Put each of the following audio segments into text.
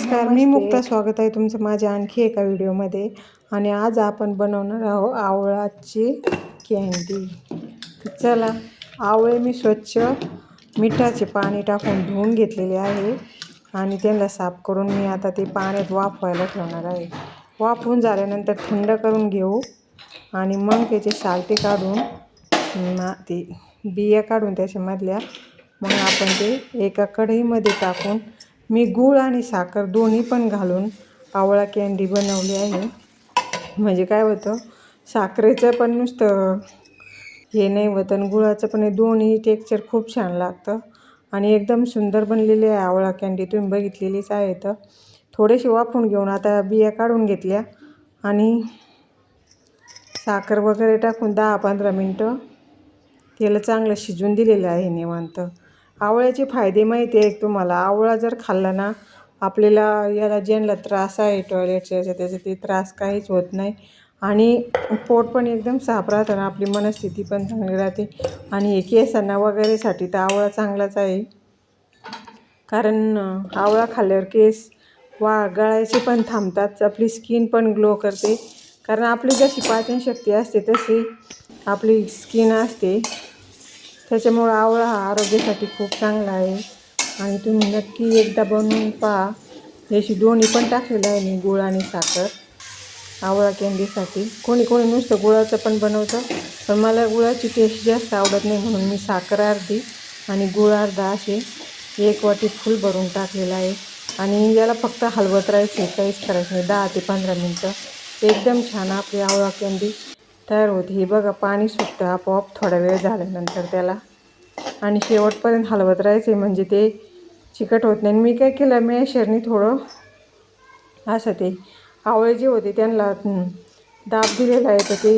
नमस्कार मी मुक्ता स्वागत आहे तुमचं माझ्या आणखी एका व्हिडिओमध्ये. आणि आज आपण बनवणार आहोत आवळाची कॅन्डी चला आवळे मी स्वच्छ मिठाचे पाणी टाकून धुवून घेतलेले आहे. आणि त्यांना साफ करून मी आता ते पाण्यात वाफवायला ठेवणार आहे. वाफवून झाल्यानंतर थंड करून घेऊ. आणि मग त्याचे सालटे काढून ते बिया काढून त्याच्यामधल्या मग आपण ते एका कढईमध्ये टाकून मी गूळ आणि साखर दोन्ही पण घालून आवळा कँडी बनवली आहे. म्हणजे काय होतं साखरेचं पण नुसतं हे नाही होतं आणि गुळाचं पण हे दोन्ही टेक्चर खूप छान लागतं. आणि एकदम सुंदर बनलेली आहे आवळा कँडी तुम्ही बघितलेलीच आहे तर. थोडेसे वाफून घेऊन आता बिया काढून घेतल्या आणि साखर वगैरे टाकून दहा पंधरा मिनटं त्याला चांगलं शिजून दिलेलं आहे निवांत. आवळ्याचे फायदे माहिती आहे तुम्हाला. आवळा जर खाल्ला ना आपल्याला याला ज्यांना त्रास आहे टॉयलेटच्या याचा त्याचा ते त्रास काहीच होत नाही. आणि पोट पण एकदम साफ राहतं आणि आपली मनस्थिती पण चांगली राहते. आणि हे केसांना वगैरेसाठी तर आवळा चांगलाच आहे. कारण आवळा खाल्ल्यावर केस वा गळायचे पण थांबतात आपली स्किन पण ग्लो करते. कारण आपली जशी पाचनशक्ती असते तशी आपली स्किन असते. त्याच्यामुळं आवळा हा आरोग्यासाठी खूप चांगला आहे. आणि तुम्ही नक्की एकदा बनवून पहा. याची दोन्ही पण टाकलेलं आहे मी गुळ आणि साखर. आवळा कँडीसाठी कोणी कोणी नुसतं गुळाचं पण बनवतं पण मला गुळाची टेस्ट जास्त आवडत नाही म्हणून मी साखर अर्धी आणि गुळ अर्धा असे एक वाटी फुल भरून टाकलेलं आहे. आणि याला फक्त हलवत राहायचं काहीच करायचं नाही. दहा ते पंधरा मिनटं. एकदम छान आपली आवळा कँडी तयार होते. हे बघा पाणी सुटतं आपोआप थोडा वेळ झाल्यानंतर त्याला. आणि शेवटपर्यंत हलवत राहायचे म्हणजे ते चिकट होत नाही. मी काय केलं मॅशरनी थोडं असं ते आवळे जे होते त्यांना दाब दिलेला आहे तर ते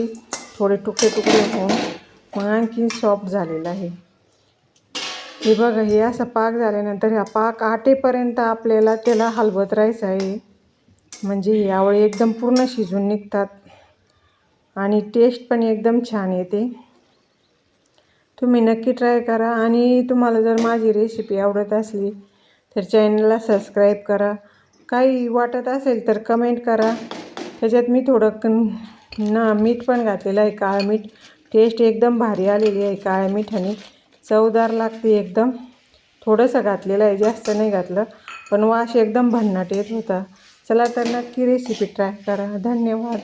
थोडे तुकडे तुकडे होऊन मग आणखी सॉफ्ट झालेलं आहे. हे बघा हे असं पाक झाल्यानंतर ह्या पाक आटेपर्यंत आपल्याला त्याला हलवत राहायचं आहे. म्हणजे हे आवळे एकदम पूर्ण शिजून निघतात. आणि टेस्ट पण एकदम छान येते. तुम्ही नक्की ट्राय करा आणि तुम्हाला जर माझी रेसिपी आवडत असली तर चॅनलला सबस्क्राईब करा. काही वाटत असेल तर कमेंट करा. त्याच्यात मी थोडं ना मीठ पण घातलेलं आहे काळं मीठ. टेस्ट एकदम भारी आलेली आहे काळ्या मिठाने चवदार लागते एकदम. थोडंसं घातलेलं आहे जास्त नाही घातलं पण वाश एकदम भन्नाट येत होता. चला तर नक्की रेसिपी ट्राय करा. धन्यवाद.